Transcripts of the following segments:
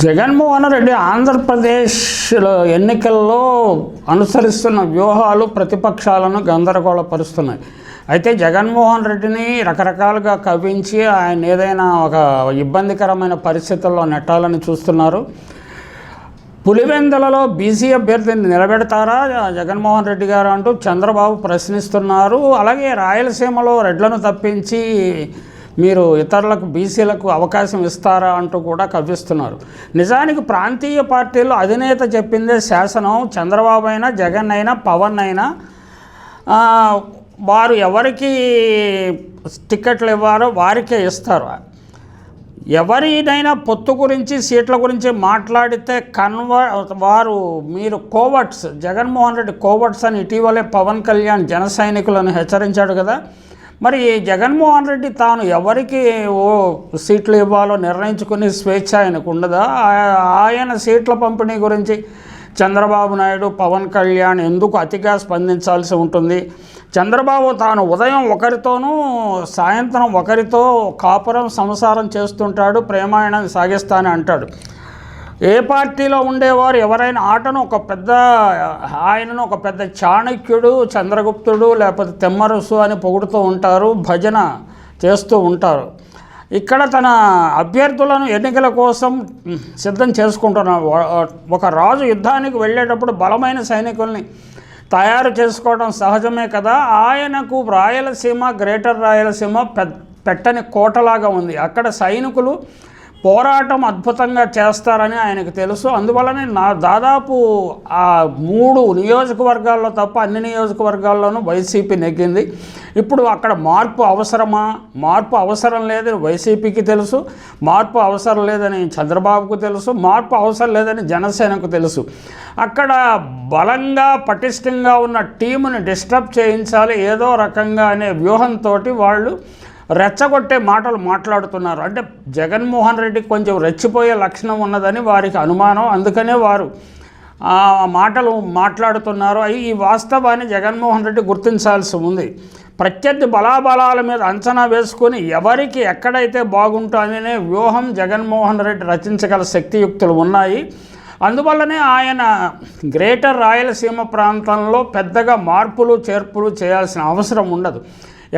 జగన్మోహన్ రెడ్డి ఆంధ్రప్రదేశ్లో ఎన్నికల్లో అనుసరిస్తున్న వ్యూహాలు ప్రతిపక్షాలను గందరగోళపరుస్తున్నాయి. అయితే జగన్మోహన్ రెడ్డిని రకరకాలుగా కవ్వించి ఆయన ఏదైనా ఒక ఇబ్బందికరమైన పరిస్థితుల్లో నెట్టాలని చూస్తున్నారు. పులివెందులలో బీసీ అభ్యర్థిని నిలబెడతారా? జగన్మోహన్ రెడ్డి గారు అంటూ చంద్రబాబు ప్రశ్నిస్తున్నారు. అలాగే రాయలసీమలో రెడ్లను తప్పించి మీరు ఇతరులకు బీసీలకు అవకాశం ఇస్తారా అంటూ కూడా కవ్విస్తున్నారు. నిజానికి ప్రాంతీయ పార్టీలు అధినేత చెప్పిందే శాసనం చంద్రబాబు అయినా జగన్ అయినా పవన్ అయినా వారు ఎవరికి టిక్కెట్లు ఇవ్వారో వారికే ఇస్తారు. ఎవరినైనా పొత్తు గురించి సీట్ల గురించి మాట్లాడితే కన్వర్ వారు మీరు కోవర్ట్స్ జగన్మోహన్ రెడ్డి కోవర్ట్స్ అని ఇటీవలే పవన్ కళ్యాణ్ జన సైనికులను హెచ్చరించాడు కదా. మరి జగన్మోహన్ రెడ్డి తాను ఎవరికి ఓ సీట్లు ఇవ్వాలో నిర్ణయించుకునే స్వేచ్ఛ ఆయనకు ఉండదా? ఆయన సీట్ల పంపిణీ గురించి చంద్రబాబు నాయుడు పవన్ కళ్యాణ్ ఎందుకు అతిగా స్పందించాల్సి ఉంటుంది? చంద్రబాబు తాను ఉదయం ఒకరితోనూ సాయంత్రం ఒకరితో కాపురం సంసారం చేస్తుంటాడు ప్రేమాయణం సాగిస్తానని అంటాడు. ఏ పార్టీలో ఉండేవారు? ఎవరైనా ఆటను ఒక పెద్ద ఆయనను ఒక పెద్ద చాణక్యుడు చంద్రగుప్తుడు లేకపోతే తెమ్మరుసు అని పొగుడుతూ ఉంటారు భజన చేస్తూ ఉంటారు. ఇక్కడ తన అభ్యర్థులను ఎన్నికల కోసం సిద్ధం చేసుకుంటున్నారు ఒక రాజు యుద్ధానికి వెళ్ళేటప్పుడు బలమైన సైనికుల్ని తయారు చేసుకోవడం సహజమే కదా? ఆయనకు రాయలసీమ గ్రేటర్ రాయలసీమ పెట్టని కోటలాగా ఉంది. అక్కడ సైనికులు పోరాటం అద్భుతంగా చేస్తారని ఆయనకు తెలుసు. అందువలనే నా దాదాపు ఆ మూడు నియోజకవర్గాల్లో తప్ప అన్ని నియోజకవర్గాల్లోనూ వైసీపీ నెగ్గింది. ఇప్పుడు అక్కడ మార్పు అవసరమా? మార్పు అవసరం లేదని వైసీపీకి తెలుసు. మార్పు అవసరం లేదని చంద్రబాబుకు తెలుసు. మార్పు అవసరం లేదని జనసేనకు తెలుసు. అక్కడ బలంగా పటిష్టంగా ఉన్న టీముని డిస్టర్బ్ చేయించాలి. ఏదో రకంగా అనే వ్యూహంతో వాళ్ళు రెచ్చగొట్టే మాటలు మాట్లాడుతున్నారు. అంటే జగన్మోహన్ రెడ్డికి కొంచెం రెచ్చిపోయే లక్షణం ఉన్నదని వారికి అనుమానం. అందుకనే వారు ఆ మాటలు మాట్లాడుతున్నారు. అయి ఈ వాస్తవాన్ని జగన్మోహన్ రెడ్డి గుర్తించాల్సి ఉంది. ప్రత్యర్థి బలాబలాల మీద అంచనా వేసుకొని ఎవరికి ఎక్కడైతే బాగుంటుందనే వ్యూహం జగన్మోహన్ రెడ్డి రచించగల శక్తియుక్తులు ఉన్నాయి. అందువల్లనే ఆయన గ్రేటర్ రాయలసీమ ప్రాంతంలో పెద్దగా మార్పులు చేర్పులు చేయాల్సిన అవసరం ఉండదు.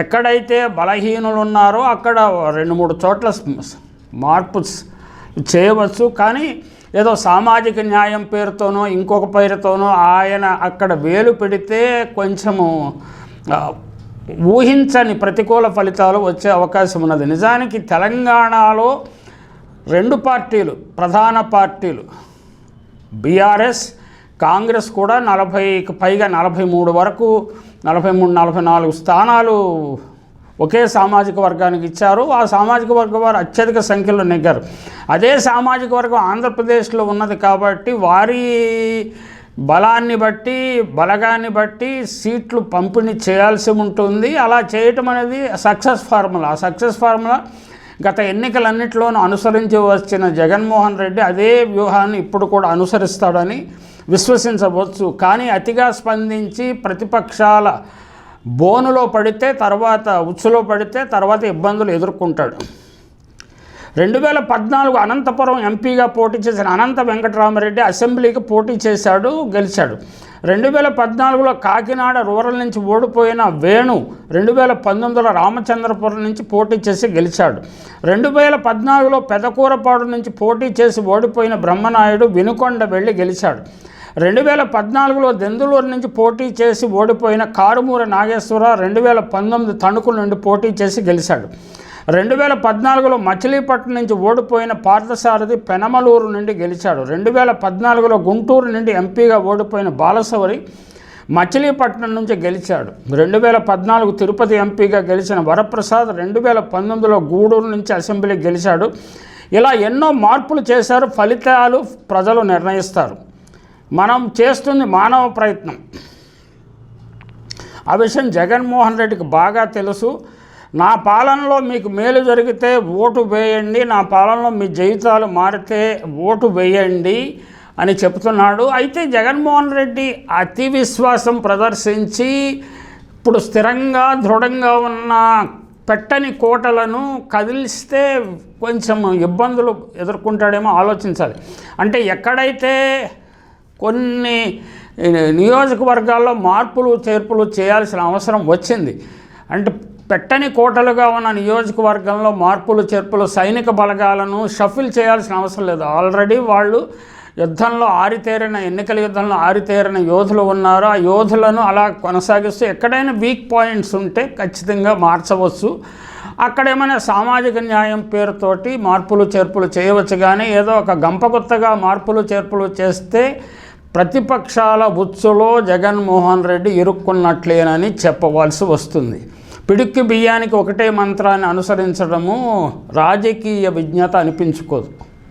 ఎక్కడైతే బలహీనులు ఉన్నారో అక్కడ రెండు మూడు చోట్ల మార్పు చేయవచ్చు. కానీ ఏదో సామాజిక న్యాయం పేరుతోనో ఇంకొక పేరుతోనో ఆయన అక్కడ వేలు పెడితే కొంచెము ఊహించని ప్రతికూల ఫలితాలు వచ్చే అవకాశం ఉన్నది. నిజానికి తెలంగాణలో రెండు పార్టీలు ప్రధాన పార్టీలు బీఆర్ఎస్ కాంగ్రెస్ కూడా నలభైకి పైగా నలభై మూడు వరకు నలభై మూడు నలభై నాలుగు స్థానాలు ఒకే సామాజిక వర్గానికి ఇచ్చారు. ఆ సామాజిక వర్గం వారు అత్యధిక సంఖ్యలో నెగ్గారు. అదే సామాజిక వర్గం ఆంధ్రప్రదేశ్లో ఉన్నది కాబట్టి వారి బలాన్ని బట్టి బలగాన్ని బట్టి సీట్లు పంపిణీ చేయాల్సి ఉంటుంది. అలా చేయటం అనేది సక్సెస్ ఫార్ములా. ఆ సక్సెస్ ఫార్ములా గత ఎన్నికలన్నింటిలోనూ అనుసరించి వచ్చిన జగన్మోహన్ రెడ్డి అదే వ్యూహాన్ని ఇప్పుడు కూడా అనుసరిస్తాడని విశ్వసించవచ్చు. కానీ అతిగా స్పందించి ప్రతిపక్షాల బోనులో పడితే తర్వాత ఉచ్చులో పడితే తర్వాత ఇబ్బందులు ఎదుర్కొంటాడు. రెండు వేల పద్నాలుగు అనంతపురం ఎంపీగా పోటీ చేసిన అనంత వెంకటరామరెడ్డి అసెంబ్లీకి పోటీ చేశాడు గెలిచాడు. రెండు వేల పద్నాలుగులో కాకినాడ రూరల్ నుంచి ఓడిపోయిన వేణు రెండు వేల పంతొమ్మిదిలో రామచంద్రపురం నుంచి పోటీ చేసి గెలిచాడు. రెండు వేల పద్నాలుగులో పెదకూరపాడు నుంచి పోటీ చేసి ఓడిపోయిన బ్రహ్మనాయుడు వినుకొండ వెళ్ళి గెలిచాడు. రెండు వేల పద్నాలుగులో దెందులూరు నుంచి పోటీ చేసి ఓడిపోయిన కారుమూర నాగేశ్వరరావు రెండు వేల పంతొమ్మిది తణుకు నుండి పోటీ చేసి గెలిచాడు. రెండు వేల పద్నాలుగులో మచిలీపట్నం నుంచి ఓడిపోయిన పార్థసారథి పెనమలూరు నుండి గెలిచాడు. రెండు వేల పద్నాలుగులో గుంటూరు నుండి ఎంపీగా ఓడిపోయిన బాలసవరి మచిలీపట్నం నుంచి గెలిచాడు. రెండు వేల పద్నాలుగు తిరుపతి ఎంపీగా గెలిచిన వరప్రసాద్ రెండు వేల పంతొమ్మిదిలో గూడూరు నుంచి అసెంబ్లీ గెలిచాడు. ఇలా ఎన్నో మార్పులు చేశారు ఫలితాలు ప్రజలు నిర్ణయిస్తారు. మనం చేస్తుంది మానవ ప్రయత్నం. ఆ విషయం జగన్మోహన్ రెడ్డికి బాగా తెలుసు. నా పాలనలో మీకు మేలు జరిగితే ఓటు వేయండి. నా పాలనలో మీ జీవితాలు మారితే ఓటు వేయండి అని చెప్తున్నాడు. అయితే జగన్మోహన్ రెడ్డి అతి విశ్వాసం ప్రదర్శించి ఇప్పుడు స్థిరంగా దృఢంగా ఉన్న పెట్టని కోటలను కదిలిస్తే కొంచెం ఇబ్బందులు ఎదుర్కొంటాడేమో ఆలోచించాలి. అంటే ఎక్కడైతే కొన్ని నియోజకవర్గాల్లో మార్పులు చేర్పులు చేయాల్సిన అవసరం వచ్చింది. అంటే పెట్టని కోటలుగా ఉన్న నియోజకవర్గంలో మార్పులు చేర్పులు సైనిక బలగాలను షఫిల్ చేయాల్సిన అవసరం లేదు. ఆల్రెడీ వాళ్ళు యుద్ధంలో ఆరితేరిన ఎన్నికల యుద్ధంలో ఆరితేరిన యోధులు ఉన్నారు. ఆ యోధులను అలా కొనసాగిస్తూ ఎక్కడైనా వీక్ పాయింట్స్ ఉంటే ఖచ్చితంగా మార్చవచ్చు. అక్కడ ఏమైనా సామాజిక న్యాయం పేరుతోటి మార్పులు చేర్పులు చేయవచ్చు. కానీ ఏదో ఒక గంపగుత్తగా మార్పులు చేర్పులు చేస్తే ప్రతిపక్షాల ఉచ్చులో జగన్మోహన్ రెడ్డి ఇరుక్కున్నట్లేనని చెప్పవలసి వస్తుంది. పిడుక్కి బియ్యానికి ఒకటే మంత్రాన్ని అనుసరించడము రాజకీయ విజ్ఞత అనిపించుకోదు.